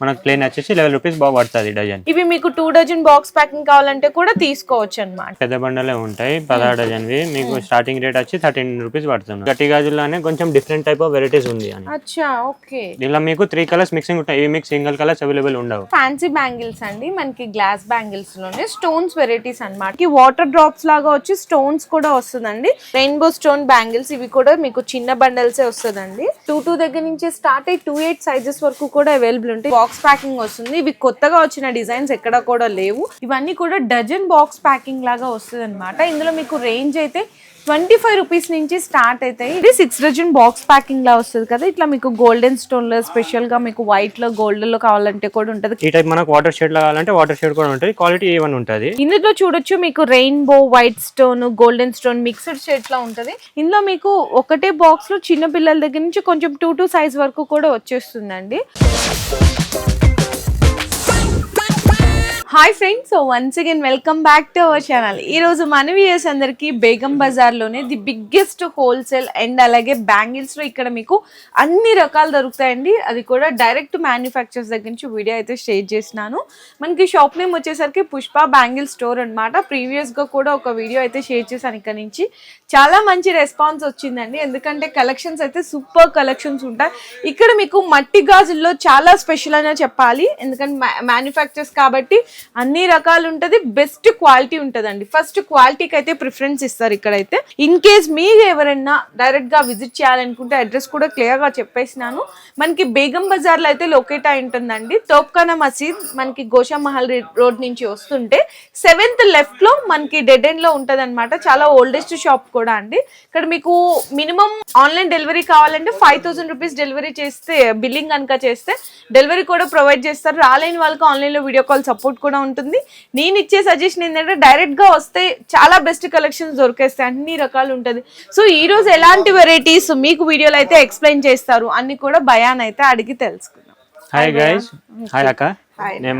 మనకు ప్లేన్ వచ్చేసి eleven rupees బాగా పడుతుంది డజన్ ఇవి మీకు టూ డజన్ బాక్స్ ప్యాకింగ్ కావాలంటే కూడా తీసుకోవచ్చు అనమాట పెద్ద బండలే ఉంటాయి పదహారు డజన్వి మీకు స్టార్టింగ్ రేట్ వచ్చి థర్టీన్ రూపీస్ పడుతుంది. గట్టి గాజుల్లోనే కొంచెం డిఫరెంట్ టైప్ ఆఫ్ వెరైటీస్ ఉంది అని. అచ్చా ఓకే. ఇలా మీకు త్రీ కలర్స్ మిక్సింగ్ ఉంటాయి. ఇవి మీకు సింగిల్ కలర్స్ అవైలబుల్ ఉండవు. ఫ్యాన్సీ బ్యాంగిల్స్ అండి. మనకి గ్లాస్ బ్యాంగిల్స్లోనే స్టోన్స్ వెరైటీస్ అన్నమాట. వాటర్ డ్రాప్స్ లాగా వచ్చి స్టోన్స్ కూడా వస్తుందండి. రెయిన్బో స్టోన్ బ్యాంగిల్స్ ఇవి కూడా మీకు చిన్న బండల్సే వస్తుందండి. టూ టూ దగ్గర నుంచి స్టార్ట్ అయ్యి టూ ఎయిట్ సైజెస్ వరకు కూడా అవైలబుల్ ఉంటాయి. బాక్స్ ప్యాకింగ్ వస్తుంది. ఇవి కొత్తగా వచ్చిన డిజైన్స్ ఎక్కడ కూడా లేవు. ఇవన్నీ కూడా డజన్ బాక్స్ ప్యాకింగ్ లాగా వస్తుంది అనమాట ఇందులో మీకు రేంజ్ అయితే ట్వంటీ ఫైవ్ రూపీస్ నుంచి స్టార్ట్ అవుతాయి ఇది సిక్స్ డజన్ బాక్స్ ప్యాకింగ్ లా వస్తుంది కదా. ఇట్లా మీకు గోల్డెన్ స్టోన్లో స్పెషల్గా మీకు వైట్లో గోల్డ్లో కావాలంటే కూడా ఉంటది. ఈ టైప్ మనకు వాటర్ షేడ్లో కావాలంటే వాటర్ షేడ్ కూడా ఉంటుంది. క్వాలిటీ ఏ వన్ ఉంటుంది. ఇందులో చూడొచ్చు మీకు rainbow white stone golden stone mixed షేడ్లో ఉంటది. ఇందులో మీకు ఒకటే బాక్స్లో చిన్న పిల్లల దగ్గర నుంచి కొంచెం టూ టూ సైజ్ వరకు కూడా వచ్చేస్తుందండి. Hi friends so once again welcome back to our channel ఈ రోజు మన వ్యూయర్స్ అందరికి బేగం బజార్లోనే ది బిగ్గెస్ట్ హోల్సేల్ అండ్ అలాగే బ్యాంగిల్స్లో ఇక్కడ మీకు అన్ని రకాలు దొరుకుతాయండి. అది కూడా డైరెక్ట్ మ్యానుఫ్యాక్చర్స్ దగ్గర నుంచి వీడియో అయితే షేర్ చేసినాను మనకి షాప్ నేమ్ వచ్చేసరికి పుష్ప బ్యాంగిల్ స్టోర్ అనమాట ప్రీవియస్గా కూడా ఒక వీడియో అయితే షేర్ చేశాను ఇక్కడ నుంచి. చాలా మంచి రెస్పాన్స్ వచ్చిందండి. ఎందుకంటే కలెక్షన్స్ అయితే సూపర్ కలెక్షన్స్ ఉంటాయి. ఇక్కడ మీకు మట్టి గాజుల్లో చాలా స్పెషల్ అనే చెప్పాలి. ఎందుకంటే మ్యానుఫ్యాక్చర్స్ కాబట్టి అన్ని రకాలు ఉంటది బెస్ట్ క్వాలిటీ ఉంటదండి. ఫస్ట్ క్వాలిటీకి అయితే ప్రిఫరెన్స్ ఇస్తారు ఇక్కడైతే. ఇన్ కేస్ మీరు ఎవరైనా డైరెక్ట్గా విజిట్ చేయాలనుకుంటే అడ్రస్ కూడా క్లియర్గా చెప్పేసినాను. మనకి బేగం బజార్లో అయితే లొకేట్ అయి ఉంటుందండి. తోప్ఖానా మసీద్ మనకి గోషా మహల్ రోడ్ నుంచి వస్తుంటే సెవెంత్ లెఫ్ట్లో మనకి డెడ్ ఎండ్లో ఉంటది చాలా ఓల్డెస్ట్ షాప్ కూడా అండి. ఇక్కడ మీకు మినిమం ఆన్లైన్ డెలివరీ కావాలంటే ఫైవ్ థౌసండ్ రూపీస్ డెలివరీ చేస్తే బిల్లింగ్ కనుక చేస్తే డెలివరీ కూడా ప్రొవైడ్ చేస్తారు. రాలేని వాళ్ళకి ఆన్లైన్లో వీడియో కాల్ సపోర్ట్ కూడా ఉంటుంది. నేను ఇచ్చే సజెషన్ ఏంటంటే డైరెక్ట్గా వస్తే చాలా బెస్ట్ కలెక్షన్స్ దొరికేస్తాయి. అన్ని రకాలు ఉంటది. సో ఈ రోజు ఎలాంటి వెరైటీస్ మీకు వీడియోలో అయితే ఎక్స్ప్లెయిన్ చేస్తారు? అన్ని కూడా భయాన్ అయితే అడిగి తెలుసుకుందాం. హాయ్ గైస్ హాయ్ అక్క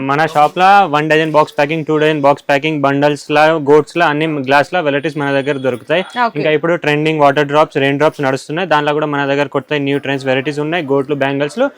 మన షాప్లో one dozen box packing two dozen box packing bundles లా గోట్స్ లా అన్ని గ్లాస్ లా వెరైటీస్ మన దగ్గర దొరుకుతాయి. ఇంకా ఇప్పుడు trending water drops rain drops నడుస్తున్నాయి. దాంట్లో కూడా మన దగ్గర కొత్త న్యూ ట్రెండ్స్ వెరైటీస్ ఉన్నాయి. గోట్లు బ్యాంగిల్స్లు.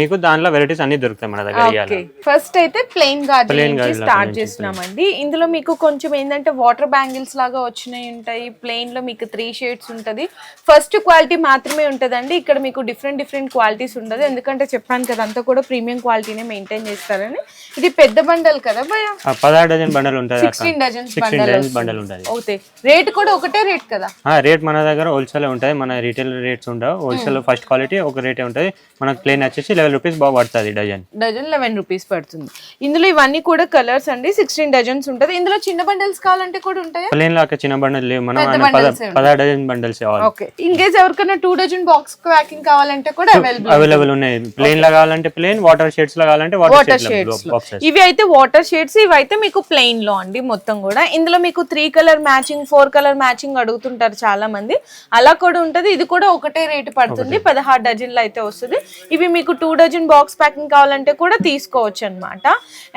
మీకు దాంట్లో వెరైటీస్ అన్ని దొరుకుతాయి మన దగ్గర ఫస్ట్ అయితే ప్లెయిన్ గాజుల స్టార్ట్ చేస్తున్నామండి. ఇందులో మీకు కొంచెం ఏంటంటే వాటర్ బ్యాంగిల్స్ లాగా వచ్చినాయి ఉంటాయి. ప్లెయిన్లో మీకు త్రీ షేడ్స్ ఉంటది. ఫస్ట్ క్వాలిటీ మాత్రమే ఉంటదండి. ఇక్కడ మీకు డిఫరెంట్ డిఫరెంట్ క్వాలిటీస్ ఉండదు. ఎందుకంటే చెప్పాను కదా అంతా కూడా ప్రీమియం క్వాలిటీనే మెయింటైన్ చేస్తారని. ఇది పెద్ద బండల్ కదా భయ పదహారు డజన్ బండల్ ఉంటుంది sixteen dozens sixteen bundle dozen bundle ఉంటుంది. ఓకే. రేట్ కూడా ఒకటే రేట్ కదా? రేట్ మన దగ్గర హోల్సేల్ ఉంటుంది. మన రీటైల్ రేట్స్ ఉండవు. హోల్సేల్ ఫస్ట్ క్వాలిటీ ఒక రేటే ఉంటుంది. మనకు ప్లేన్ వచ్చేసి లెవెన్ రూపీస్ బాగా పడుతుంది డజన్. డజన్ లెవెన్ రూపీస్ పడుతుంది. ఇందులో ఇవన్నీ కూడా కలర్స్ అండి. సిక్స్టీన్ డజన్స్ ఉంటది. ఇందులో చిన్న బండల్స్ కావాలంటే కూడా ఉంటాయా? ప్లేన్ లాగా చిన్న బండల్ లేవు. మనం ఉంటాయి. పదహారు dozen bundles okay in case ఎవరికైనా టూ డజన్ బాక్స్ ప్యాకింగ్ కావాలంటే కూడా అవైలబుల్ అవైలబుల్ ఉన్నాయి. ప్లేన్ లా కావాలంటే ప్లేన్ వాటర్ షేడ్స్లో కావాలంటే వాటర్ షేడ్స్ ఇవి అయితే వాటర్ షేడ్స్ ఇవి అయితే మీకు ప్లెయిన్లో అండి మొత్తం కూడా. ఇందులో మీకు three colour matching four colour matching అడుగుతుంటారు చాలా మంది అలా కూడా ఉంటది. ఇది కూడా ఒకటే రేటు పడుతుంది. పదహారు డజన్లు అయితే వస్తుంది. ఇవి మీకు టూ డజన్ బాక్స్ ప్యాకింగ్ కావాలంటే కూడా తీసుకోవచ్చు అనమాట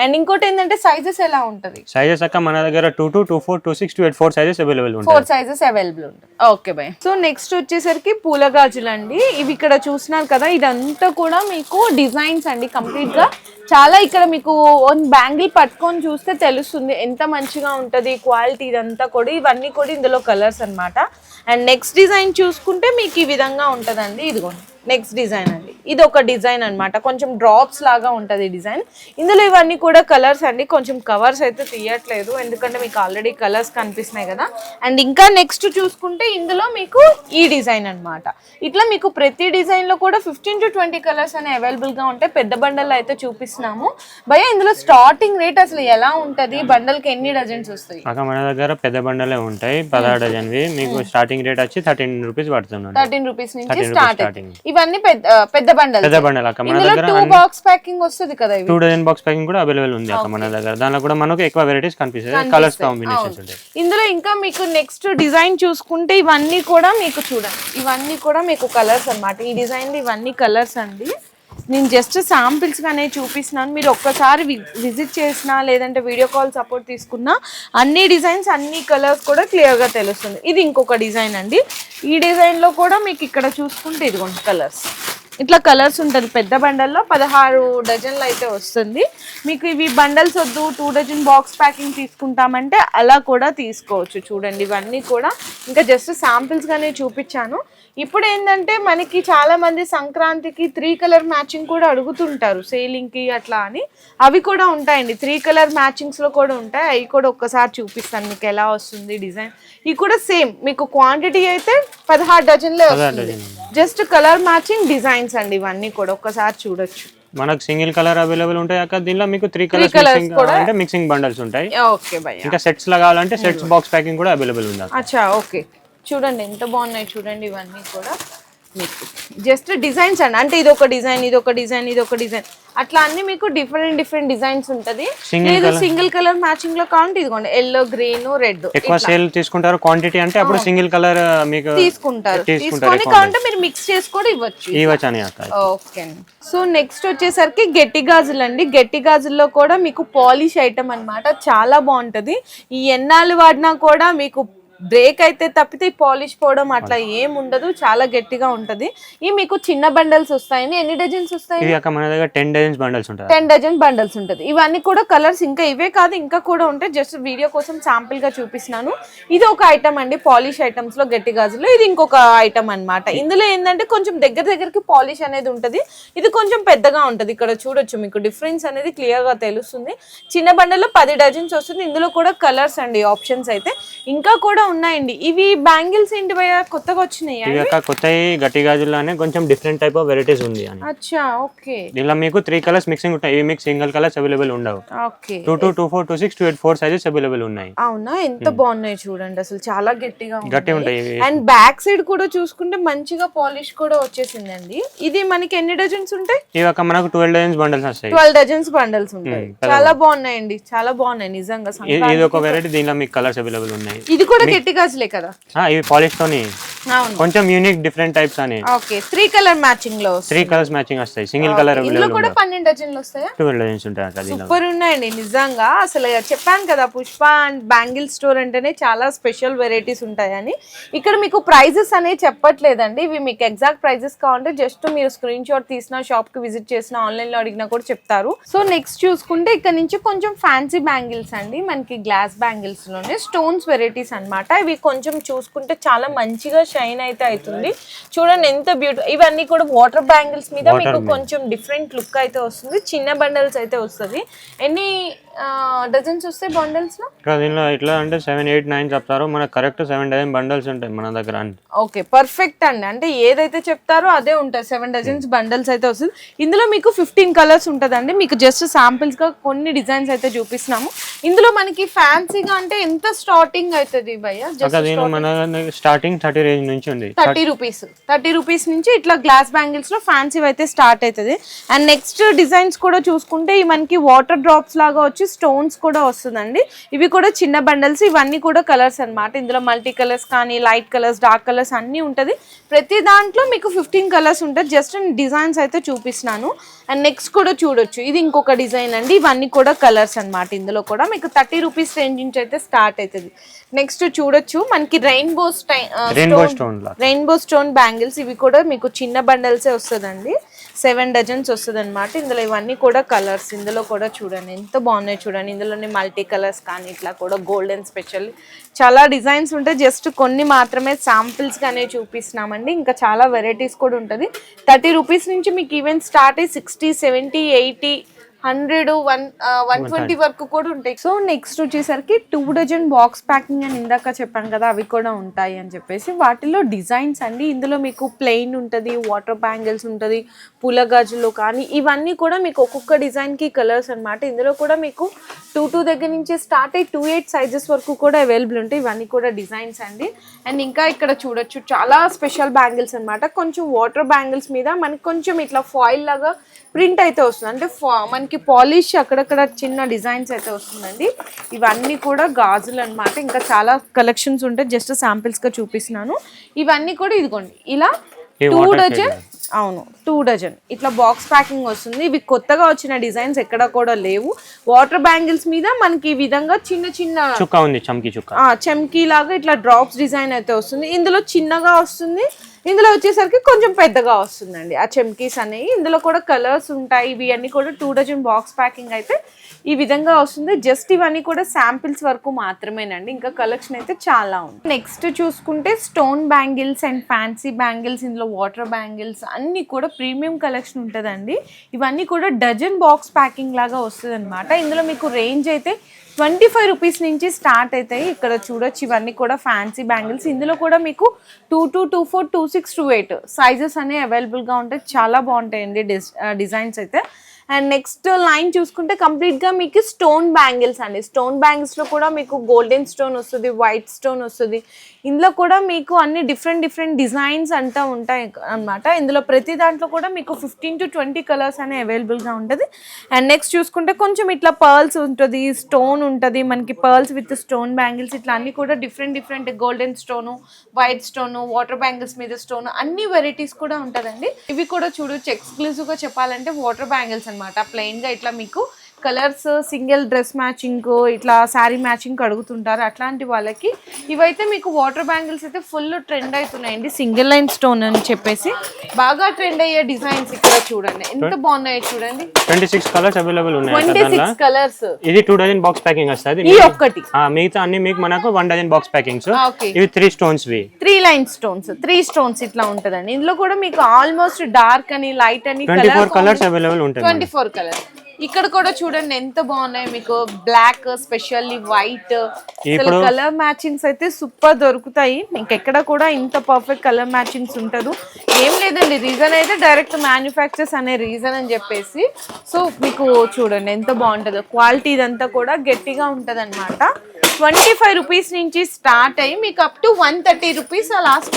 అండ్ ఇంకోటి ఏంటంటే సైజెస్ ఎలా ఉంటది? సైజెస్ అక్క మన దగ్గర two two two four two six two eight four sizes available ఉంటాయి. ఫోర్ సైజెస్ అవైలబుల్ ఉంటాయి. ఓకే బై సో నెక్స్ట్ వచ్చేసరికి పూల గాజులు అండి ఇవి ఇక్కడ చూస్తున్నారు కదా ఇదంతా కూడా మీకు డిజైన్స్ అండి. కంప్లీట్గా చాలా ఇక్కడ మీకు ఓన్ బ్యాంగిల్ పట్టుకొని చూస్తే తెలుస్తుంది ఎంత మంచిగా ఉంటుంది క్వాలిటీ ఇదంతా కూడా. ఇవన్నీ కూడా ఇందులో కలర్స్ అనమాట అండ్ నెక్స్ట్ డిజైన్ చూసుకుంటే మీకు ఈ విధంగా ఉంటుందండి. ఇదిగోండి. నెక్స్ట్ డిజైన్ అండి. ఇది ఒక డిజైన్ అన్నమాట. కొంచెం డ్రాప్స్ లాగా ఉంటది డిజైన్. ఇందులో ఇవన్నీ కూడా కలర్స్ అండి. కొంచెం కవర్స్ అయితే తీయట్లేదు. ఎందుకంటే మీకు ఆల్రెడీ కలర్స్ కనిపిస్తున్నాయి కదా. అండ్ ఇంకా నెక్స్ట్ చూసుకుంటే ఇందులో మీకు ఈ డిజైన్ అన్నమాట. ఇట్లా మీకు ప్రతి డిజైన్లో కూడా ఫిఫ్టీన్ టు ట్వంటీ కలర్స్ అనే అవైలబుల్గా ఉంటాయి పెద్ద బండల్ అయితే చూపిస్తున్నాము. భయ ఇందులో స్టార్టింగ్ రేట్ అసలు ఎలా ఉంటది? బండల్కి ఎన్ని డజన్స్ వస్తాయి? మన దగ్గర పెద్ద బండలే ఉంటాయి. పదహారు డజన్వి. మీకు స్టార్టింగ్ రేట్ వచ్చి థర్టీన్ రూపీస్ పడుతుంది థర్టీన్ రూపీస్ నుంచి 13 rupees స్టార్ట్ starting. ఇవన్నీ పెద్ద పెద్ద బండల్. పెద్ద బండల్ అక్క మన దగ్గర టూ బాక్స్ ప్యాకింగ్ వస్తుంది కదా టూ డజన్ బాక్స్ ప్యాకింగ్ కూడా అవైలబుల్ ఉంది అక్క మన దగ్గర. దాంట్లో కూడా మనకు ఎక్కువ వెరైటీస్ కనిపిస్తాయి. కలర్స్ కాంబినేషన్స్ ఉంటాయి. ఇందులో ఇంకా మీకు నెక్స్ట్ డిజైన్ చూసుకుంటే ఇవన్నీ కూడా మీకు చూడండి. ఇవన్నీ కూడా మీకు కలర్స్ అన్నమాట. ఈ డిజైన్ ఇవన్నీ కలర్స్ అండి. నేను జస్ట్ శాంపిల్స్ గానే చూపిస్తున్నాను. మీరు ఒక్కసారి విజిట్ చేసినా లేదంటే వీడియో కాల్ సపోర్ట్ తీసుకున్నా అన్ని డిజైన్స్ అన్ని కలర్స్ కూడా క్లియర్గా తెలుస్తుంది. ఇది ఇంకొక డిజైన్ అండి. ఈ డిజైన్లో కూడా మీకు ఇక్కడ చూసుకుంటే ఇదిగోండి కలర్స్ ఇట్లా కలర్స్ ఉంటుంది. పెద్ద బండల్లో పదహారు డజన్లు అయితే వస్తుంది. మీకు ఇవి బండల్స్ వద్దు టూ డజన్ బాక్స్ ప్యాకింగ్ తీసుకుంటామంటే అలా కూడా తీసుకోవచ్చు. చూడండి ఇవన్నీ కూడా. ఇంకా జస్ట్ శాంపిల్స్గానే చూపించాను. ఇప్పుడు ఏంటంటే మనకి చాలా మంది సంక్రాంతికి త్రీ కలర్ మ్యాచింగ్ కూడా అడుగుతుంటారు. సేలింగ్కి అట్లా అని. అవి కూడా ఉంటాయండి. త్రీ కలర్ మ్యాచింగ్స్లో కూడా ఉంటాయి. అవి కూడా ఒక్కసారి చూపిస్తాను మీకు ఎలా వస్తుంది డిజైన్. ఇవి కూడా సేమ్ మీకు క్వాంటిటీ అయితే పదహారు డజన్లే వస్తుంది. జస్ట్ కలర్ మ్యాచింగ్ డిజైన్స్ అండి ఇవన్నీ కూడా. ఒక్కసారి చూడొచ్చు. మనకు సింగిల్ కలర్ అవైలబుల్ ఉంటాయి అక్క. దీనిలో మీకు త్రీ కలర్స్ అంటే మిక్సింగ్ బండల్స్ ఉంటాయి. ఇంకా సెట్స్ లా కావాలంటే సెట్స్ బాక్స్ ప్యాకింగ్ కూడా అవైలబుల్ ఉంది. అచ్చా ఓకే. చూడండి ఎంత బాగున్నాయి చూడండి ఇవన్నీ కూడా. మీకు జస్ట్ డిజైన్స్ అండి. అంటే ఇది ఒక డిజైన్ ఇది ఒక డిజైన్ ఇది ఒక డిజైన్ అట్లా అన్ని మీకు డిఫరెంట్ డిఫరెంట్ డిజైన్స్ ఉంటది. లేదు సింగిల్ కలర్ మ్యాచింగ్లో కావాలంటే ఇదిగోండి ఎల్లో గ్రీన్ రెడ్ ఎక్కువ సేల్ తీసుకుంటారు. క్వాంటిటీ అంటే అప్పుడు సింగిల్ కలర్ మీకు తీసుకుంటారు. తీసుకొని కావాలంటే మీరు మిక్స్ చేసి కూడా ఇవ్వచ్చు. ఇవ్వచ్చు అని ఓకే సో నెక్స్ట్ వచ్చేసరికి గట్టి గాజులు అండి. గట్టి గాజుల్లో కూడా మీకు పాలిష్ ఐటమ్ అన్నమాట. చాలా బాగుంటది. ఈ ఎన్నాళ్ళు వాడినా కూడా మీకు బ్రేక్ అయితే తప్పితే పాలిష్ పోవడం అట్లా ఏం ఉండదు చాలా గట్టిగా ఉంటది. ఈ మీకు చిన్న బండల్స్ వస్తాయండి ఎన్ని డజన్స్ వస్తాయి మన దగ్గర టెన్ డజన్స్ బండల్స్ ఉంటాయి టెన్ డజన్ బండల్స్ ఉంటుంది. ఇవన్నీ కూడా కలర్స్ ఇంకా ఇవే కాదు ఇంకా కూడా ఉంటాయి. జస్ట్ వీడియో కోసం శాంపిల్గా చూపిస్తున్నాను. ఇది ఒక ఐటమ్ అండి పాలిష్ ఐటమ్స్లో గట్టి గాజులో ఇది ఇంకొక ఐటమ్ అన్నమాట. ఇందులో ఏంటంటే కొంచెం దగ్గర దగ్గరికి పాలిష్ అనేది ఉంటుంది. ఇది కొంచెం పెద్దగా ఉంటుంది. ఇక్కడ చూడొచ్చు మీకు డిఫరెన్స్ అనేది క్లియర్గా తెలుస్తుంది. చిన్న బండల్లో పది డజన్స్ వస్తుంది. ఇందులో కూడా కలర్స్ అండి ఆప్షన్స్ అయితే. ఇంకా కూడా ఉన్నాయండి. ఇవి బ్యాంగిల్స్ ఏంటి భయ్య? కొత్తగా వచ్చినాయి ఇవి అక్క కొత్తవి గట్టి గాజుల్లోనే కొంచెం డిఫరెంట్ టైప్ ఆఫ్ వెరైటీస్ ఉంది అని. అచ్చా ఓకే. దీనిలో మీకు త్రీ కలర్స్ మిక్సింగ్ ఉంటాయి. ఇవి మీకు సింగిల్ కలర్స్ అవైలబుల్ ఉండవు. Okay. Two two two four two six two eight four sizes available ఉన్నాయి. అవునా? ఎంత బాగున్నాయి చూడండి. అసలు చాలా గట్టిగా గట్టి ఉంటాయి ఇవి. అండ్ బ్యాక్ సైడ్ కూడా చూసుకుంటే మంచిగా పాలిష్ కూడా వచ్చేసిందండి. ఇది మనకి ఎన్ని డజన్స్ ఉంటాయి? ఇవి అక్క మనకు ట్వెల్వ్ డజన్స్ బండల్స్ వస్తాయి. ట్వెల్వ్ డజన్స్ బండల్స్ ఉంటాయి. చాలా బాగున్నాయండి. చాలా బాగున్నాయి నిజంగా ఇది ఒక వెరైటీ దీనిలో మీకు కలర్స్ అవైలబుల్ ఉన్నాయి. ఇది కూడా చెట్టి గాజులే కదా? ఇవి పాలిష్ తోని కొంచెం యూనిక్ డిఫరెంట్ టైప్స్ అని. ఓకే త్రీ కలర్ మ్యాచింగ్లో త్రీ కలర్స్ మ్యాచింగ్ వస్తాయి. సింగిల్ కలర్ ఇందులో కూడా పన్నెండు డజన్లు వస్తాయా? ట్వెల్వ్ డజన్స్ ఉంటాయి అక్క సూపర్ ఉన్నాయండి నిజంగా. అసలు చెప్పాను కదా పుష్ప అండ్ బ్యాంగిల్ స్టోర్ అంటేనే చాలా స్పెషల్ వెరైటీస్ ఉంటాయని. ఇక్కడ మీకు ప్రైజెస్ అనేవి చెప్పట్లేదండి. ఇవి మీకు ఎగ్జాక్ట్ ప్రైజెస్ కావాలంటే జస్ట్ మీరు స్క్రీన్ షాట్ తీసిన షాప్కి విజిట్ చేసిన ఆన్లైన్లో అడిగినా కూడా చెప్తారు. సో నెక్స్ట్ చూసుకుంటే ఇక్కడ నుంచి కొంచెం ఫ్యాన్సీ బ్యాంగిల్స్ అండి. మనకి గ్లాస్ బ్యాంగిల్స్లోనే స్టోన్స్ వెరైటీస్ అన్నమాట. ఇవి కొంచెం చూసుకుంటే చాలా మంచిగా షైన్ అయితే అవుతుంది. చూడండి ఎంత బ్యూటీ ఇవన్నీ కూడా వాటర్ బ్యాంగిల్స్ మీద మీకు కొంచెం డిఫరెంట్ లుక్ అయితే వస్తుంది. చిన్న బండల్స్ అయితే వస్తుంది. ఎన్ని డజన్స్ వస్తాయి బండల్స్లో? దీనిలో ఎట్లా అంటే సెవెన్ ఎయిట్ నైన్ చెప్తారు. మనకు కరెక్ట్ సెవెన్ డజన్ బండల్స్ ఉంటాయి మన దగ్గర. ఓకే పర్ఫెక్ట్ అండి. అంటే ఏదైతే చెప్తారో అదే ఉంటుంది. సెవెన్ డజన్స్ బండల్స్ అయితే వస్తుంది. ఇందులో మీకు ఫిఫ్టీన్ కలర్స్ ఉంటుందండి. మీకు జస్ట్ శాంపిల్స్గా కొన్ని డిజైన్స్ అయితే చూపిస్తున్నాము. ఇందులో మనకి ఫ్యాన్సీగా అంటే ఎంత స్టార్టింగ్ అవుతుంది భయ్య? మన స్టార్టింగ్ థర్టీ రేంజ్ నుంచి ఉంది థర్టీ రూపీస్. థర్టీ రూపీస్ నుంచి ఇట్లా గ్లాస్ బ్యాంగిల్స్లో ఫ్యాన్సీ అయితే స్టార్ట్ అవుతుంది. అండ్ నెక్స్ట్ డిజైన్స్ కూడా చూసుకుంటే మనకి వాటర్ డ్రాప్స్ లాగా వచ్చి స్టోన్స్ కూడా వస్తుందండి. ఇవి కూడా చిన్న బండల్స్ ఇవన్నీ కూడా కలర్స్ అన్నమాట. ఇందులో మల్టీ కలర్స్ కానీ లైట్ కలర్స్ డార్క్ కలర్స్ అన్నీ ఉంటుంది. ప్రతి దాంట్లో మీకు ఫిఫ్టీన్ కలర్స్ ఉంటుంది. జస్ట్ డిజైన్స్ అయితే చూపిస్తున్నాను. అండ్ నెక్స్ట్ కూడా చూడొచ్చు. ఇది ఇంకొక డిజైన్ అండి. ఇవన్నీ కూడా కలర్స్ అన్నమాట. ఇందులో కూడా మీకు థర్టీ రూపీస్ రేంజ్ నుంచి అయితే స్టార్ట్ అవుతుంది. నెక్స్ట్ చూడొచ్చు. మనకి rainbow rainbow stone rainbow stone bangles ఇవి కూడా మీకు చిన్న బండల్సే వస్తుందండి. సెవెన్ డజన్స్ వస్తుంది అనమాట ఇందులో ఇవన్నీ కూడా కలర్స్ ఇందులో కూడా చూడండి. ఎంత బాగున్నాయి చూడండి. ఇందులోనే మల్టీ కలర్స్ కానీ ఇట్లా కూడా గోల్డెన్ స్పెషల్ చాలా డిజైన్స్ ఉంటాయి. జస్ట్ కొన్ని మాత్రమే శాంపిల్స్ గానే చూపిస్తున్నామండి. ఇంకా చాలా వెరైటీస్ కూడా ఉంటుంది. థర్టీ రూపీస్ నుంచి మీకు ఈవెన్ స్టార్ట్ అయ్యి sixty seventy eighty hundred one one twenty వరకు కూడా ఉంటాయి. సో నెక్స్ట్ వచ్చేసరికి టూ డజన్ బాక్స్ ప్యాకింగ్ అని ఇందాక చెప్పాను కదా అవి కూడా ఉంటాయి అని చెప్పేసి వాటిలో డిజైన్స్ అండి. ఇందులో మీకు ప్లెయిన్ ఉంటుంది వాటర్ బ్యాంగిల్స్ ఉంటుంది పూల గాజులు కానీ ఇవన్నీ కూడా మీకు ఒక్కొక్క డిజైన్కి కలర్స్ అన్నమాట. ఇందులో కూడా మీకు టూ టూ దగ్గర నుంచి స్టార్ట్ అయ్యి టూ ఎయిట్ సైజెస్ వరకు కూడా అవైలబుల్ ఉంటాయి. ఇవన్నీ కూడా డిజైన్స్ అండి. అండ్ ఇంకా ఇక్కడ చూడొచ్చు చాలా స్పెషల్ బ్యాంగిల్స్ అన్నమాట. కొంచెం వాటర్ బ్యాంగిల్స్ మీద మనకి కొంచెం ఇట్లా ఫాయిల్ లాగా ప్రింట్ అయితే వస్తుంది. అంటే మనకి పాలిష్ అక్కడక్కడ చిన్న డిజైన్స్ అయితే వస్తుందండి. ఇవన్నీ కూడా గాజులు అన్నమాట. ఇంకా చాలా కలెక్షన్స్ ఉంటాయి. జస్ట్ శాంపిల్స్గా చూపిస్తున్నాను. ఇవన్నీ కూడా ఇదిగోండి. ఇలా టూ డజన్ అవును టూ డజన్ ఇట్లా బాక్స్ ప్యాకింగ్ వస్తుంది. ఇవి కొత్తగా వచ్చిన డిజైన్స్ ఎక్కడ కూడా లేవు. వాటర్ బ్యాంగిల్స్ మీద మనకి ఈ విధంగా చిన్న చిన్న చుక్క ఉంది చమ్కి చుక్క. చమ్కీ లాగా ఇట్లా డ్రాప్స్ డిజైన్ అయితే వస్తుంది. ఇందులో చిన్నగా వస్తుంది. ఇందులో వచ్చేసరికి కొంచెం పెద్దగా వస్తుందండి. ఆ చెమ్కీస్ అనేవి. ఇందులో కూడా కలర్స్ ఉంటాయి. ఇవి అన్నీ కూడా టూ డజన్ బాక్స్ ప్యాకింగ్ అయితే ఈ విధంగా వస్తుంది. జస్ట్ ఇవన్నీ కూడా శాంపిల్స్ వరకు మాత్రమేనండి. ఇంకా కలెక్షన్ అయితే చాలా ఉంది. నెక్స్ట్ చూసుకుంటే stone bangles and fancy bangles ఇందులో వాటర్ బ్యాంగిల్స్ అన్నీ కూడా ప్రీమియం కలెక్షన్ ఉంటుందండి. ఇవన్నీ కూడా డజన్ బాక్స్ ప్యాకింగ్ లాగా వస్తుంది ఇందులో మీకు రేంజ్ అయితే ట్వంటీ ఫైవ్ రూపీస్ నుంచి స్టార్ట్ అవుతాయి. ఇక్కడ చూడొచ్చు ఇవన్నీ కూడా ఫ్యాన్సీ బ్యాంగిల్స్ ఇందులో కూడా మీకు two two two four two six two eight sizes అనేవి అవైలబుల్గా ఉంటాయి. చాలా బాగుంటాయండి డిస్ డిజైన్స్ అయితే. అండ్ నెక్స్ట్ లైన్ చూసుకుంటే కంప్లీట్గా మీకు స్టోన్ బ్యాంగిల్స్ అండి. స్టోన్ బ్యాంగిల్స్లో కూడా మీకు గోల్డెన్ స్టోన్ వస్తుంది వైట్ స్టోన్ వస్తుంది. ఇందులో కూడా మీకు అన్ని డిఫరెంట్ డిఫరెంట్ డిజైన్స్ అంతా ఉంటాయి అన్నమాట. ఇందులో ప్రతి దాంట్లో కూడా మీకు ఫిఫ్టీన్ టు ట్వంటీ కలర్స్ అనేవి అవైలబుల్గా ఉంటుంది. అండ్ నెక్స్ట్ చూసుకుంటే కొంచెం ఇట్లా పర్ల్స్ ఉంటుంది స్టోన్ ఉంటుంది. మనకి పర్ల్స్ విత్ స్టోన్ బ్యాంగిల్స్ ఇట్లా అన్ని కూడా different different golden stone white stone water bangles మీద స్టోన్ అన్ని వెరైటీస్ కూడా ఉంటుందండి. ఇవి కూడా చూడొచ్చు ఎక్స్క్లూజివ్గా చెప్పాలంటే వాటర్ బ్యాంగిల్స్ అనమాట. ప్లెయిన్గా ఇట్లా మీకు కలర్స్ సింగిల్ డ్రెస్ మ్యాచింగ్ ఇట్లా శారీ మ్యాచింగ్ అడుగుతుంటారు. అట్లాంటి వాళ్ళకి ఇవైతే మీకు వాటర్ బ్యాంగిల్స్ అయితే ఫుల్ ట్రెండ్ అవుతున్నాయండి సింగిల్ లైన్ స్టోన్ అని చెప్పేసి బాగా ట్రెండ్ అయ్యే డిజైన్స్ ఇక్కడ చూడండి. ఎంత బాగున్నాయో చూడండి. ట్వంటీ సిక్స్ కలర్స్ అవైలబుల్ ఉన్నాయి కలర్స్ ఇది టూ డజన్ బాక్స్ ప్యాకింగ్ వస్తుంది ఈ ఒక్కటి. మిగతా అన్ని మీకు మనకు వన్ డజన్ బాక్స్ ప్యాకింగ్స్ ఇవి త్రీ స్టోన్స్ వి. Three line stones three stones ఇట్లా ఉంటదండి. ఇందులో కూడా మీకు ఆల్మోస్ట్ డార్క్ అని లైట్ అని ట్వంటీ ఫోర్ కలర్స్ అవైలబుల్ ఉంటాయి ట్వంటీ ఫోర్ కలర్ ఇక్కడ కూడా చూడండి ఎంత బాగున్నాయి మీకు. బ్లాక్ స్పెషల్లీ వైట్ అసలు కలర్ మ్యాచింగ్స్ అయితే సూపర్ దొరుకుతాయి. ఇంకెక్కడ కూడా ఇంత పర్ఫెక్ట్ కలర్ మ్యాచింగ్స్ ఉంటదు. ఏం లేదండి రీజన్ అయితే డైరెక్ట్ మ్యానుఫ్యాక్చర్స్ అనే రీజన్ అని చెప్పేసి. సో మీకు చూడండి ఎంత బాగుంటుందో. క్వాలిటీ ఇదంతా కూడా గట్టిగా ఉంటుంది అనమాట ట్వంటీ ఫైవ్ రూపీస్ నుంచి స్టార్ట్ అయ్యి మీకు up to one thirty rupees last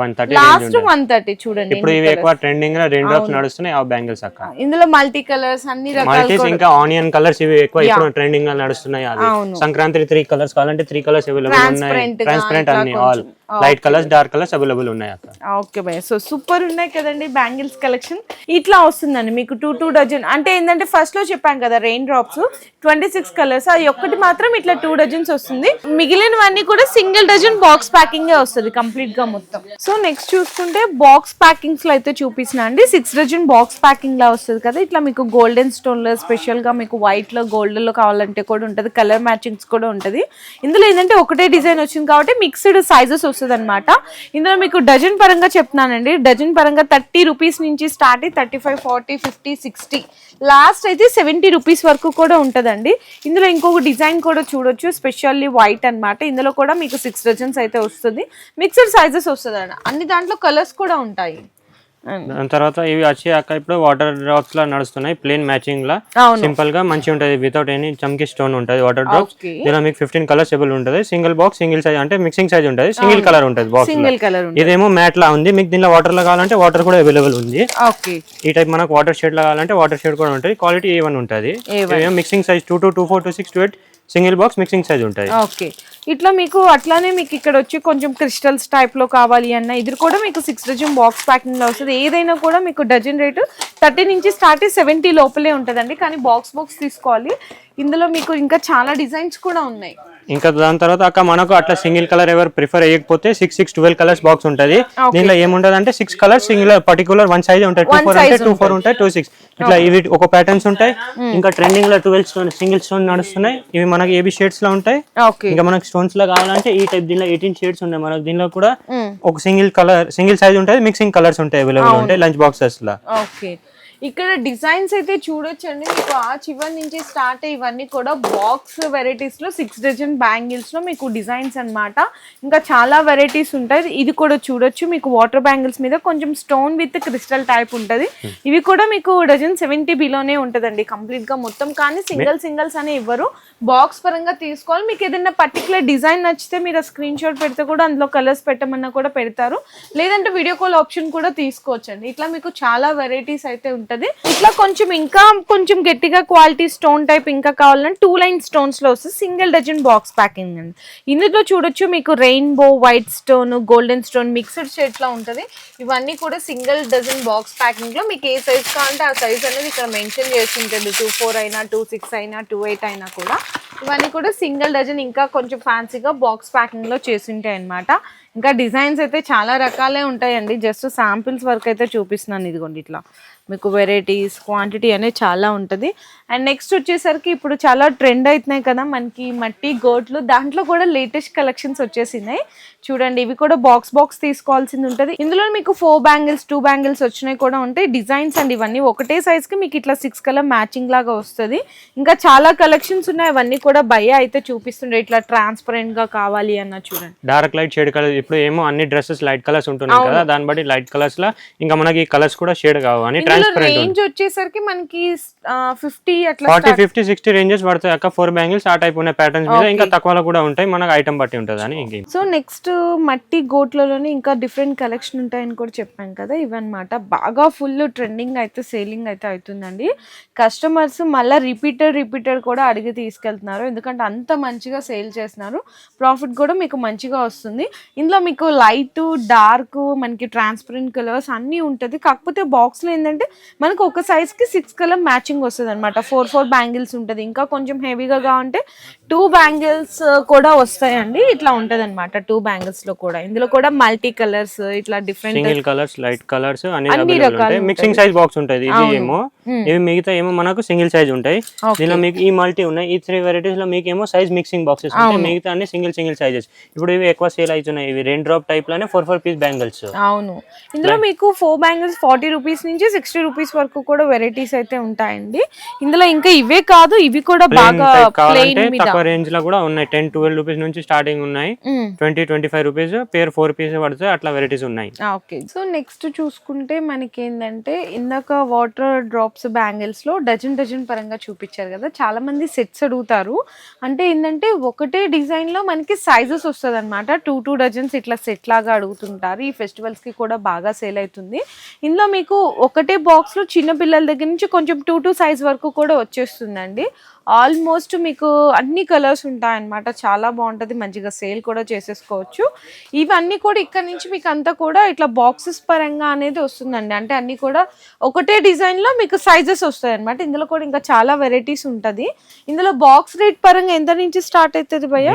one thirty last one thirty చూడండి ఇప్పుడు ఇవి ఎక్కువ ట్రెండింగ్లో రెండు డ్రాప్స్ నడుస్తున్నాయి ఆ బ్యాంగిల్స్ అక్క. ఇందులో మల్టీ కలర్స్ అన్ని రకాల ఇంకా ఆనియన్ కలర్స్ ఇవి ఎక్కువ ఇప్పుడు ట్రెండింగ్లో నడుస్తున్నాయి అది సంక్రాంతి త్రీ కలర్స్ కావాలంటే త్రీ కలర్స్ అవైలబుల్ ఉన్నాయి. ట్రాన్స్పరెంట్ అన్ని all light colours dark colours available ఉన్నాయి అక్క. ఓకే భయ్య సో సూపర్ ఉన్నాయి కదండి బ్యాంగిల్స్ కలెక్షన్ ఇట్లా వస్తుందండి మీకు టూ టూ డజన్ అంటే ఏంటంటే ఫస్ట్లో చెప్పాం కదా rain drops twenty six colours అది ఒక్కటి మాత్రం ఇట్లా టూ డజన్స్ వస్తుంది. మిగిలినవన్నీ కూడా సింగిల్ డజన్ బాక్స్ ప్యాకింగ్ వస్తుంది కంప్లీట్గా మొత్తం. సో నెక్స్ట్ చూసుకుంటే బాక్స్ ప్యాకింగ్స్లో అయితే చూపిస్తున్నా అండి. సిక్స్ డజన్ బాక్స్ ప్యాకింగ్ లా వస్తుంది కదా. ఇట్లా మీకు గోల్డెన్ స్టోన్లో స్పెషల్గా మీకు వైట్లో గోల్డ్లో కావాలంటే కూడా ఉంటుంది. కలర్ మ్యాచింగ్స్ కూడా ఉంటుంది. ఇందులో ఏంటంటే ఒకటే డిజైన్ వచ్చింది కాబట్టి మిక్స్డ్ సైజెస్ వస్తుంది అనమాట ఇందులో మీకు డజన్ పరంగా చెప్తున్నానండి. డజన్ పరంగా థర్టీ రూపీస్ నుంచి స్టార్ట్ అయ్యి thirty five forty fifty sixty last అయితే సెవెంటీ రూపీస్ వరకు కూడా ఉంటుందండి. ఇందులో ఇంకొక డిజైన్ కూడా చూడొచ్చు స్పెషల్లీ వైట్ అనమాట ఇందులో కూడా మీకు సిక్స్ డజన్స్ అయితే వస్తుంది. మిక్సర్ సైజెస్ వస్తుంది అన్ని దాంట్లో కలర్స్ కూడా ఉంటాయి. దాని తర్వాత ఇవి వచ్చి అక్క ఇప్పుడు వాటర్ డ్రాప్స్ లా నడుస్తున్నాయి ప్లేన్ మ్యాచింగ్ లా. సింపుల్గా మంచిగా ఉంటది వితౌట్ ఎనీ చమ్కి స్టోన్ ఉంటది వాటర్ డ్రాప్స్ దీనిలో మీకు ఫిఫ్టీన్ కలర్స్ అవైలబుల్ ఉంటుంది. సింగిల్ బాక్స్ సింగిల్ సైజ్ అంటే మిక్సింగ్ సైజ్ ఉంటుంది. సింగిల్ కలర్ ఉంటుంది బాక్స్ సింగిల్ కలర్ ఇదేమో మ్యాట్ లా ఉంది. మీకు దీనిలో వాటర్లో కావాలంటే వాటర్ కూడా అవైలబుల్ ఉంది. ఈ టైప్ మనకు వాటర్ షేడ్లో కావాలంటే వాటర్ షేడ్ కూడా ఉంటుంది. క్వాలిటీ ఏ వన్ ఉంటుంది. A1. Mixing size two two two four two six two eight single box mixing size ఉంటాయి. ఓకే. ఇట్లా మీకు అట్లానే మీకు ఇక్కడ వచ్చి కొంచెం క్రిస్టల్స్ టైప్లో కావాలి అన్న ఇది కూడా మీకు సిక్స్ డజన్ బాక్స్ ప్యాకింగ్లో వస్తుంది. ఏదైనా కూడా మీకు డజన్ రేటు థర్టీ నుంచి స్టార్ట్ సెవెంటీ లోపలే ఉంటుందండి. కానీ బాక్స్ బాక్స్ తీసుకోవాలి. ఇందులో మీకు ఇంకా చాలా డిజైన్స్ కూడా ఉన్నాయి. ఇంకా దాని తర్వాత అక్క మనకు అట్లా సింగిల్ కలర్ ఎవరు ప్రిఫర్ చేయకపోతే six six twelve colours box ఉంటుంది. దీనిలో ఏముంటది అంటే six colours single particular one size ఉంటాయి టూ ఫోర్ అంటే size టూ ఫోర్ ఉంటాయి టూ సిక్స్ ఇట్లా ఇవి ఒక ప్యాటర్న్స్ ఉంటాయి. ఇంకా ట్రెండింగ్లో ట్వెల్వ్ స్టోన్ సింగిల్ స్టోన్ నడుస్తున్నాయి. ఇవి మనకి ఏబి షేడ్స్లో ఉంటాయి. ఇంకా మనకి స్టోన్స్లో కావాలంటే ఈ టైప్ దీనిలో ఎయిటీన్ షేడ్స్ ఉన్నాయి. మనకి దీనిలో కూడా ఒక సింగిల్ కలర్ సింగిల్ సైజ్ ఉంటుంది మిక్సింగ్ కలర్స్ ఉంటాయి అవైలబుల్ ఉంటాయి లంచ్ బాక్సెస్లో. ఇక్కడ డిజైన్స్ అయితే చూడొచ్చండి. మీకు ఆ చివరి నుంచి స్టార్ట్ ఇవన్నీ కూడా బాక్స్ వెరైటీస్లో సిక్స్ డజన్ బ్యాంగిల్స్లో మీకు డిజైన్స్ అన్నమాట. ఇంకా చాలా వెరైటీస్ ఉంటాయి. ఇది కూడా చూడొచ్చు. మీకు వాటర్ బ్యాంగిల్స్ మీద కొంచెం స్టోన్ విత్ క్రిస్టల్ టైప్ ఉంటుంది. ఇవి కూడా మీకు డజన్ సెవెంటీ బిలోనే ఉంటుందండి కంప్లీట్గా మొత్తం. కానీ సింగిల్ సింగిల్స్ అని ఇవ్వరు. బాక్స్ పరంగా తీసుకోవాలి. మీకు ఏదైనా పర్టికులర్ డిజైన్ నచ్చితే మీరు స్క్రీన్ షాట్ పెడితే కూడా అందులో కలర్స్ పెట్టమన్నా కూడా పెడతారు. లేదంటే వీడియో కాల్ ఆప్షన్ కూడా తీసుకోవచ్చండి. ఇట్లా మీకు చాలా వెరైటీస్ అయితే ఉంటది. ఇట్లా కొంచెం ఇంకా కొంచెం గట్టిగా క్వాలిటీ స్టోన్ టైప్ ఇంకా కావాలంటే టూ లైన్ స్టోన్స్లో వస్తుంది. సింగిల్ డజన్ బాక్స్ ప్యాకింగ్ అండి. ఇందులో చూడొచ్చు మీకు rainbow white stone golden stone mixed షేడ్లో ఉంటది. ఇవన్నీ కూడా సింగిల్ డజన్ బాక్స్ ప్యాకింగ్లో మీకు ఏ సైజ్ కావాలంటే ఆ సైజ్ అనేది ఇక్కడ మెన్షన్ చేసి ఉంటుంది టూ ఫోర్ అయినా టూ సిక్స్ అయినా టూ ఎయిట్ అయినా కూడా. ఇవన్నీ కూడా సింగిల్ డజన్ ఇంకా కొంచెం ఫ్యాన్సీగా బాక్స్ ప్యాకింగ్లో చేసి ఉంటాయి అనమాట ఇంకా డిజైన్స్ అయితే చాలా రకాలే ఉంటాయండి. జస్ట్ శాంపిల్స్ వరకు అయితే చూపిస్తున్నాను ఇదిగోండి ఇట్లా. మీకు వెరైటీస్ క్వాంటిటీ అనేది చాలా ఉంటుంది. అండ్ నెక్స్ట్ వచ్చేసరికి ఇప్పుడు చాలా ట్రెండ్ అవుతున్నాయి కదా మనకి మట్టి గోట్లు. దాంట్లో కూడా లేటెస్ట్ కలెక్షన్స్ వచ్చేసినాయి. చూడండి ఇవి కూడా బాక్స్ బాక్స్ తీసుకోవాల్సింది ఉంటుంది. ఇందులో మీకు ఫోర్ బ్యాంగిల్స్ టూ బ్యాంగిల్స్ వచ్చినాయి కూడా ఉంటాయి. డిజైన్స్ అండి ఇవన్నీ. ఒకటే సైజ్కి కి మీకు ఇట్లా సిక్స్ కలర్ మ్యాచింగ్ లాగా వస్తుంది. ఇంకా చాలా కలెక్షన్స్ ఉన్నాయి. అవన్నీ కూడా భయ అయితే చూపిస్తుండే. ఇట్లా ట్రాన్స్పరెంట్గా కావాలి అన్న చూడండి. డార్క్ లైట్ షేడ్ కలర్ ఇప్పుడు ఏమో అన్ని డ్రెస్సెస్ లైట్ కలర్స్ ఉంటున్నాయి కదా దాన్ని బట్టి లైట్ కలర్స్ లా ఇంకా మనకి కలర్స్ కూడా షేడ్ కావు అని ఇందులో ట్రాన్స్పరెంట్ రేంజ్ వచ్చేసరికి మనకి ఫిఫ్టీ అట్లా ఫార్టీ ఫిఫ్టీ సిక్స్టీ రేంజెస్ పడతాయి అక్క ఫోర్ బ్యాంగిల్స్ ఆ టైప్ ఉన్న ప్యాటర్న్స్ మీద. ఇంకా తక్కువలో కూడా ఉంటాయి మనకు ఐటమ్ బట్టి ఉంటుంది అని ఇంకేం. సో నెక్స్ట్ మట్టి గోట్లలోనే ఇంకా డిఫరెంట్ కలెక్షన్ ఉంటాయని కూడా చెప్పాను కదా ఇవన్నమాట. బాగా ఫుల్ ట్రెండింగ్ అయితే సేలింగ్ అయితే అవుతుందండి. కస్టమర్స్ మళ్ళీ రిపీటెడ్ రిపీటెడ్ కూడా అడిగి తీసుకెళ్తున్నారు. ఎందుకంటే అంత మంచిగా సేల్ చేస్తున్నారు. ప్రాఫిట్ కూడా మీకు మంచిగా వస్తుంది. ఇందులో మీకు లైట్ డార్క్ మనకి ట్రాన్స్పరెంట్ కలర్స్ అన్నీ ఉంటుంది. కాకపోతే బాక్స్లో ఏంటంటే మనకు ఒక సైజ్కి సిక్స్ కలర్ మ్యాచింగ్ వస్తుంది అనమాట ఫోర్ ఫోర్ బ్యాంగిల్స్ ఉంటుంది. ఇంకా కొంచెం హెవీగా ఉంటే టూ బ్యాంగిల్స్ కూడా వస్తాయండి. ఇట్లా ఉంటుంది అనమాట టూ బ్యాంగిల్స్లో కూడా. ఇందులో కూడా మల్టీ కలర్స్ ఇట్లా different single colours light colours అన్ని రకాలు మిక్సింగ్ సైజ్ బాక్స్ ఉంటుంది. ఇది ఏమో. ఇవి మిగతా ఏమో మనకు సింగిల్ సైజ్ ఉంటాయి. దీనిలో మీకు ఈ మల్టీ ఉన్నాయి. ఈ త్రీ వెరైటీస్లో మీకు ఏమో సైజ్ మిక్సింగ్ బాక్సెస్ ఉంటాయి. మిగతా అన్ని సింగిల్ సింగిల్ సైజెస్ ఇప్పుడు ఇవి ఎక్కువ సేల్ అవుతున్నాయి. ఇవి రెండు డ్రాప్ టైప్లోనే ఫోర్ ఫోర్ పీస్ బ్యాంగిల్స్ అవును. ఇందులో మీకు ఫోర్ బ్యాంగిల్స్ ఫార్టీ రూపీస్ నుంచి సిక్స్టీ రూపీస్ వరకు కూడా వెరైటీస్ అయితే ఉంటాయండి. ఇందులో ఇంకా ఇవే కాదు. ఇవి కూడా బాగా ప్లెయిన్ మీద. తక్కువ రేంజ్లో కూడా ఉన్నాయి. టెన్ ట్వెల్వ్ రూపీస్ నుంచి స్టార్టింగ్ ఉన్నాయి. Twenty twenty five rupees pair four piece పడితే అట్లా వెరైటీస్ ఉన్నాయి. ఓకే. సో నెక్స్ట్ చూసుకుంటే మనకి ఏంటంటే ఇందాక వాటర్ డ్రాప్స్ బ్యాంగిల్స్లో డజన్ డజన్ పరంగా చూపించారు కదా. చాలా మంది సెట్స్ అడుగుతారు. అంటే ఏంటంటే ఒకటే డిజైన్లో మనకి సైజెస్ వస్తుంది అనమాట టూ టూ డజన్స్ ఇట్లా సెట్ లాగా అడుగుతుంటారు. ఈ ఫెస్టివల్స్కి కూడా బాగా సేల్ అవుతుంది. ఇందులో మీకు ఒకటే బాక్స్లో చిన్న పిల్లల దగ్గర నుంచి కొంచెం టూ టూ సైజ్ వరకు కూడా వచ్చేస్తుందండి. ఆల్మోస్ట్ మీకు అన్ని కలర్స్ ఉంటాయన్నమాట. చాలా బాగుంటుంది. మంచిగా సేల్ కూడా చేసేసుకోవచ్చు. ఇవన్నీ కూడా ఇక్కడ నుంచి మీకు అంతా కూడా ఇట్లా బాక్సెస్ పరంగా అనేది వస్తుందండి. అంటే అన్ని కూడా ఒకటే డిజైన్లో మీకు సైజెస్ వస్తాయి అనమాట ఇందులో కూడా ఇంకా చాలా వెరైటీస్ ఉంటది. ఇందులో బాక్స్ రేట్ పరంగా ఎంత నుంచి స్టార్ట్ అవుతుంది భయ్య?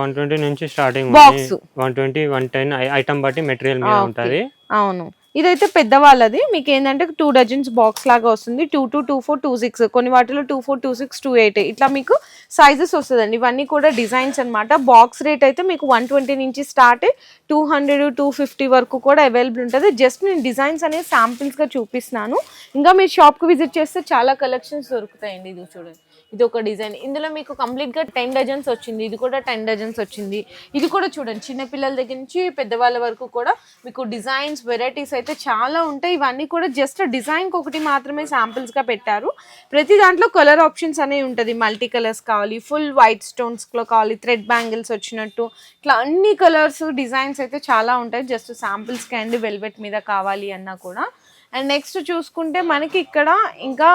వన్ ట్వంటీ నుంచి starting Box. One twenty one ten item బట్టి మెటీరియల్ ఉంటది. అవును. ఇదైతే పెద్దవాళ్ళది. మీకు ఏంటంటే టూ డజన్స్ బాక్స్ లాగా వస్తుంది. Two two two four two six కొన్ని వాటిలో two four two six two eight ఇట్లా మీకు సైజెస్ వస్తుందండి. ఇవన్నీ కూడా డిజైన్స్ అనమాట బాక్స్ రేట్ అయితే మీకు వన్ ట్వంటీ నుంచి start two hundred two fifty వరకు కూడా అవైలబుల్ ఉంటుంది. జస్ట్ నేను డిజైన్స్ అనేవి శాంపిల్స్గా చూపిస్తున్నాను. ఇంకా మీరు షాప్కి విజిట్ చేస్తే చాలా కలెక్షన్స్ దొరుకుతాయండి. ఇది చూడండి. ఇది ఒక డిజైన్. ఇందులో మీకు కంప్లీట్గా టెన్ డజన్స్ వచ్చింది. ఇది కూడా టెన్ డజన్స్ వచ్చింది. ఇది కూడా చూడండి చిన్నపిల్లల దగ్గర నుంచి పెద్దవాళ్ళ వరకు కూడా మీకు డిజైన్స్ వెరైటీస్ అయితే చాలా ఉంటాయి. ఇవన్నీ కూడా జస్ట్ డిజైన్కి ఒకటి మాత్రమే శాంపిల్స్గా పెట్టారు. ప్రతి దాంట్లో కలర్ ఆప్షన్స్ అనేవి ఉంటుంది. మల్టీ కలర్స్ కావాలి ఫుల్ వైట్ స్టోన్స్లో కావాలి థ్రెడ్ బ్యాంగిల్స్ వచ్చినట్టు. ఇట్లా అన్ని కలర్స్ డిజైన్స్ అయితే చాలా ఉంటాయి. జస్ట్ శాంపిల్స్కి అండి వెల్వెట్ మీద కావాలి అన్నా కూడా. అండ్ నెక్స్ట్ చూసుకుంటే మనకి ఇక్కడ ఇంకా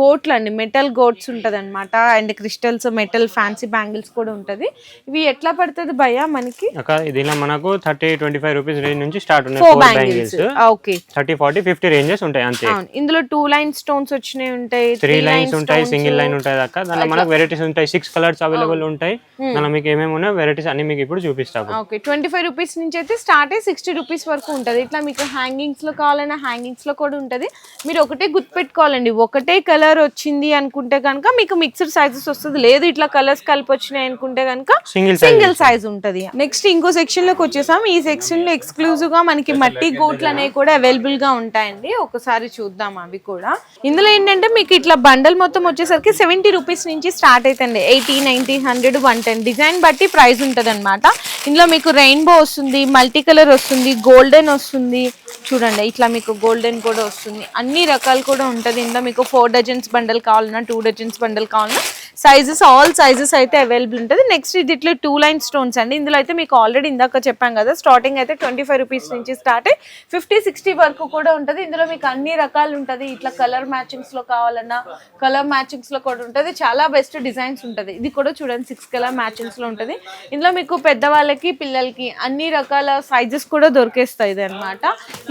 గోట్లు అండి మెటల్ గోట్స్ ఉంటుంది అనమాట and crystals metal fancy bangles కూడా ఉంటుంది. ఇవి ఎట్లా పడుతుంది భయ్యా మనకి? దీనిలో మనకు thirty twenty five rupees range నుంచి స్టార్ట్ ఉన్నాయి four bangles okay thirty forty fifty ranges ఉంటాయి అంతే. ఇందులో టూ లైన్ స్టోన్స్ వచ్చినాయి ఉంటాయి త్రీ లైన్స్ ఉంటాయి సింగిల్ లైన్ ఉంటాయి అక్క. దానిలో మనకు వెరైటీస్ ఉంటాయి సిక్స్ కలర్స్ అవైలబుల్ ఉంటాయి. దానిలో మీకు ఏమేమి ఉన్నాయి వెరైటీస్ అన్ని మీకు ఇప్పుడు చూపిస్తాము ఓకే ట్వంటీ ఫైవ్ రూపీస్ నుంచి అయితే స్టార్ట్ అయ్యి సిక్స్టీ రూపీస్ వరకు ఉంటుంది. ఇట్లా మీకు హ్యాంగింగ్స్లో కావాలన్నా హ్యాంగింగ్స్లో కూడా ఉంటుంది. మీరు ఒకటే గుర్తుపెట్టుకోవాలండి. ఒకటే కలర్ వచ్చింది అనుకుంటే కనుక మీకు మిక్స్డ్ సైజెస్ వస్తుంది. లేదు ఇట్లా కలర్స్ కలిపి వచ్చినాయి అనుకుంటే కనుక సింగిల్ సింగిల్ సైజ్ ఉంటది. నెక్స్ట్ ఇంకో సెక్షన్లోకి వచ్చేసాం. ఈ సెక్షన్లో ఎక్స్క్లూజివ్గా మనకి మట్టి గోట్లు అనేవి కూడా అవైలబుల్గా ఉంటాయండి. ఒకసారి చూద్దాం అవి కూడా. ఇందులో ఏంటంటే మీకు ఇట్లా బండల్ మొత్తం వచ్చేసరికి సెవెంటీ రూపీస్ నుంచి స్టార్ట్ అవుతుంది eighty ninety hundred one ten design బట్టి ప్రైస్ ఉంటుంది అనమాట ఇందులో మీకు రెయిన్బో వస్తుంది మల్టీ కలర్ వస్తుంది గోల్డెన్ వస్తుంది. చూడండి ఇట్లా మీకు గోల్డెన్ కూడా వస్తుంది. అన్ని రకాలు కూడా ఉంటుంది ఇందులో. మీకు ఫోర్ డజన్స్ బండల్ కావాలన్నా టూ డజన్స్ బండల్ కావాలన్నా సైజెస్ ఆల్ సైజెస్ అయితే అవైలబుల్ ఉంటుంది. నెక్స్ట్ ఇది ఇట్లా టూ లైన్ స్టోన్స్ అండి. ఇందులో అయితే మీకు ఆల్రెడీ ఇందాక చెప్పాం కదా స్టార్టింగ్ అయితే ట్వంటీ ఫైవ్ రూపీస్ నుంచి స్టార్ట్ అయ్యి ఫిఫ్టీ సిక్స్టీ వరకు కూడా ఉంటుంది. ఇందులో మీకు అన్ని రకాలు ఉంటుంది. ఇట్లా కలర్ మ్యాచింగ్స్లో కావాలన్నా కలర్ మ్యాచింగ్స్లో కూడా ఉంటుంది. చాలా బెస్ట్ డిజైన్స్ ఉంటుంది. ఇది కూడా చూడండి సిక్స్ కలర్ మ్యాచింగ్స్లో ఉంటుంది. ఇందులో మీకు పెద్దవాళ్ళకి పిల్లలకి అన్ని రకాల సైజెస్ కూడా దొరికేస్తాయి ఇది అనమాట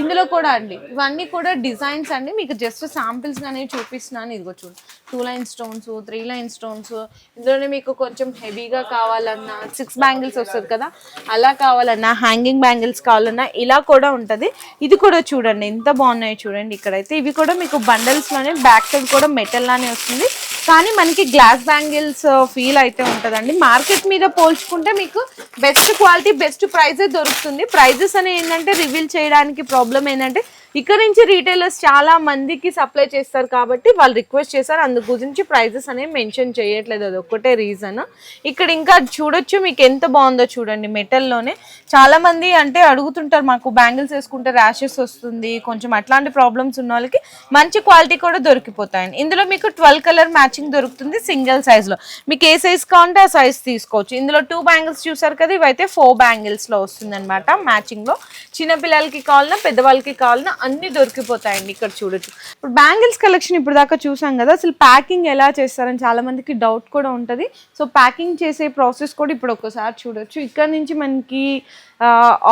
ఇందులో కూడా అండి ఇవన్నీ కూడా డిజైన్స్ అండి. మీకు జస్ట్ శాంపిల్స్ అనేవి చూపిస్తున్నాను. ఇదిగో చూడండి two line stones three line stones stones ఇందులోనే మీకు కొంచెం హెవీగా కావాలన్నా సిక్స్ బ్యాంగిల్స్ వస్తుంది కదా అలా కావాలన్నా హ్యాంగింగ్ బ్యాంగిల్స్ కావాలన్నా ఇలా కూడా ఉంటుంది. ఇది కూడా చూడండి ఎంత బాగున్నాయో చూడండి ఇక్కడైతే. ఇవి కూడా మీకు బండల్స్లోనే బ్యాక్ సైడ్ కూడా మెటల్ లానే వస్తుంది. కానీ మనకి గ్లాస్ బ్యాంగిల్స్ ఫీల్ అయితే ఉంటుందండి. మార్కెట్ మీద పోల్చుకుంటే మీకు బెస్ట్ క్వాలిటీ బెస్ట్ ప్రైజే దొరుకుతుంది. ప్రైజెస్ అని ఏంటంటే రివీల్ చేయడానికి ప్రాబ్లం ఏంటంటే ఇక్కడ నుంచి రీటైలర్స్ చాలా మందికి సప్లై చేస్తారు కాబట్టి వాళ్ళు రిక్వెస్ట్ చేశారు. అందు గురించి ప్రైజెస్ అనేవి మెన్షన్ చేయట్లేదు. అది ఒక్కటే రీజన్ ఇక్కడ ఇంకా చూడొచ్చు మీకు ఎంత బాగుందో చూడండి మెటల్లోనే చాలా మంది అంటే అడుగుతుంటారు మాకు బ్యాంగిల్స్ వేసుకుంటే ర్యాషెస్ వస్తుంది కొంచెం అట్లాంటి ప్రాబ్లమ్స్ ఉన్న వాళ్ళకి మంచి క్వాలిటీ కూడా దొరికిపోతాయండి ఇందులో మీకు ట్వెల్వ్ కలర్ మ్యాచింగ్ దొరుకుతుంది సింగిల్ సైజ్లో మీకు ఏ సైజ్ కావాలంటే ఆ సైజ్ తీసుకోవచ్చు. ఇందులో టూ బ్యాంగిల్స్ చూసారు కదా ఇవైతే ఫోర్ బ్యాంగిల్స్లో వస్తుంది అనమాట మ్యాచింగ్లో చిన్నపిల్లలకి కావాలన్నా పెద్దవాళ్ళకి కావాలన్నా అన్ని దొరికిపోతాయండి ఇక్కడ చూడొచ్చు. ఇప్పుడు బ్యాంగిల్స్ కలెక్షన్ ఇప్పుడు దాకా చూసాం కదా అసలు ప్యాకింగ్ ఎలా చేస్తారని చాలా మందికి డౌట్ కూడా ఉంటుంది. సో ప్యాకింగ్ చేసే ప్రాసెస్ కూడా ఇప్పుడు ఒకసారి చూడొచ్చు. ఇక్కడ నుంచి మనకి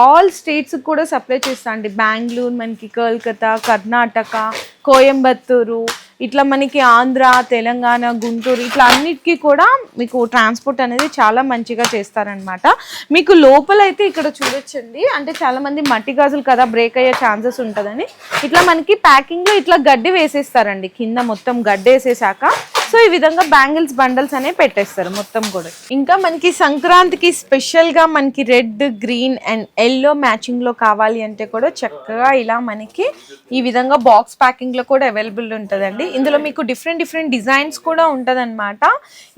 ఆల్ స్టేట్స్ కూడా సప్లై చేస్తా అండి. బెంగళూరు మనకి కోల్కతా కర్ణాటక కోయంబత్తూరు ఇట్లా మనకి ఆంధ్ర తెలంగాణ గుంటూరు ఇట్లా అన్నిటికీ కూడా మీకు ట్రాన్స్పోర్ట్ అనేది చాలా మంచిగా చేస్తారనమాట మీకు లోపల అయితే ఇక్కడ చూడొచ్చండి. అంటే చాలామంది మట్టి గాజులు కదా బ్రేక్ అయ్యే ఛాన్సెస్ ఉంటుందని. ఇట్లా మనకి ప్యాకింగ్లో ఇట్లా గడ్డి వేసేస్తారండి. కింద మొత్తం గడ్డి వేసేసాక సో ఈ విధంగా బ్యాంగిల్స్ బండల్స్ అనేవి పెట్టేస్తారు మొత్తం కూడా. ఇంకా మనకి సంక్రాంతికి స్పెషల్గా మనకి రెడ్ గ్రీన్ అండ్ ఎల్లో మ్యాచింగ్లో కావాలి అంటే కూడా చక్కగా ఇలా మనకి ఈ విధంగా బాక్స్ ప్యాకింగ్లో కూడా అవైలబుల్ ఉంటుందండి. ఇందులో మీకు డిఫరెంట్ డిఫరెంట్ డిజైన్స్ కూడా ఉంటుందన్నమాట.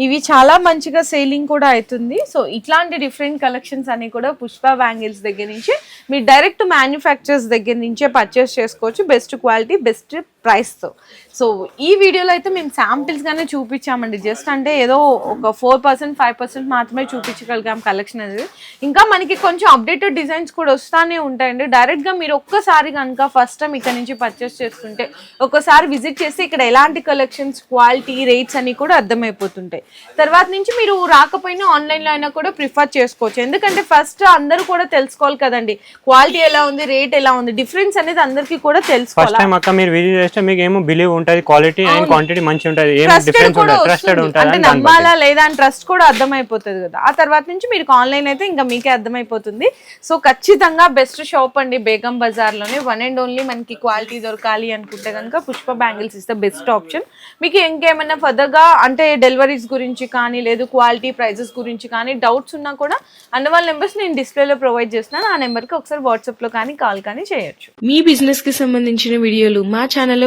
ఇవి చాలా మంచిగా సేలింగ్ కూడా అవుతుంది సో ఇట్లాంటి డిఫరెంట్ కలెక్షన్స్ అన్ని కూడా పుష్ప బ్యాంగిల్స్ దగ్గర నుంచి మీరు డైరెక్ట్ మ్యానుఫ్యాక్చర్స్ దగ్గర నుంచే పర్చేస్ చేసుకోవచ్చు. బెస్ట్ క్వాలిటీ బెస్ట్ ప్రైస్తో సో ఈ వీడియోలో అయితే మేము శాంపిల్స్ గానే చూపించామండి. జస్ట్ అంటే ఏదో ఒక ఫోర్ పర్సెంట్ ఫైవ్ పర్సెంట్ మాత్రమే చూపించగలిగాం కలెక్షన్ అనేది. ఇంకా మనకి కొంచెం అప్డేటెడ్ డిజైన్స్ కూడా వస్తానే ఉంటాయండి. డైరెక్ట్గా మీరు ఒక్కసారి కనుక ఫస్ట్ టైం ఇక్కడ నుంచి పర్చేస్ చేస్తుంటే ఒకసారి విజిట్ చేస్తే ఇక్కడ ఎలాంటి కలెక్షన్స్ క్వాలిటీ రేట్స్ అన్ని కూడా అర్థమైపోతుంటాయి. తర్వాత నుంచి మీరు రాకపోయినా ఆన్లైన్లో అయినా కూడా ప్రిఫర్ చేసుకోవచ్చు. ఎందుకంటే ఫస్ట్ అందరూ కూడా తెలుసుకోవాలి కదండి. క్వాలిటీ ఎలా ఉంది రేట్ ఎలా ఉంది డిఫరెన్స్ అనేది అందరికీ కూడా తెలుసుకోవాలి? మీరు విజిట్ చేస్తే మీకు ఏమో బిలీవ్ ఉంటుంది క్వాలిటీ అండ్ క్వాంటిటీ మంచి ఉంటుంది ఏం డిఫరెన్స్ కూడా ఉంటుంది ట్రస్టెడ్. ఉంటుంది అంటే. నమ్మాలా లేదా అని ట్రస్ట్ కూడా అర్థమైపోతుంది కదా. ఆ తర్వాత నుంచి మీరు ఆన్లైన్ అయితే ఇంకా మీకే అర్థమైపోతుంది. సో ఖచ్చితంగా బెస్ట్ షాప్ అండి బేగం బజార్లోనే వన్ అండ్ ఓన్లీ మనకి క్వాలిటీ దొరకాలి అనుకుంటే కనుక Pushpa bangles is the best option మీకు ఇంకేమైనా ఫర్దర్గా అంటే డెలివరీస్ గురించి కానీ లేదు క్వాలిటీ ప్రైజెస్ గురించి కానీ డౌట్స్ ఉన్నా కూడా అన్న వాళ్ళ నెంబర్స్ నేను డిస్ప్లేలో ప్రొవైడ్ చేస్తున్నాను. ఆ నెంబర్కి ఒకసారి వాట్సాప్లో కానీ కాల్ కానీ చేయొచ్చు. మీ బిజినెస్కి సంబంధించిన వీడియోలు మా ఛానల్లో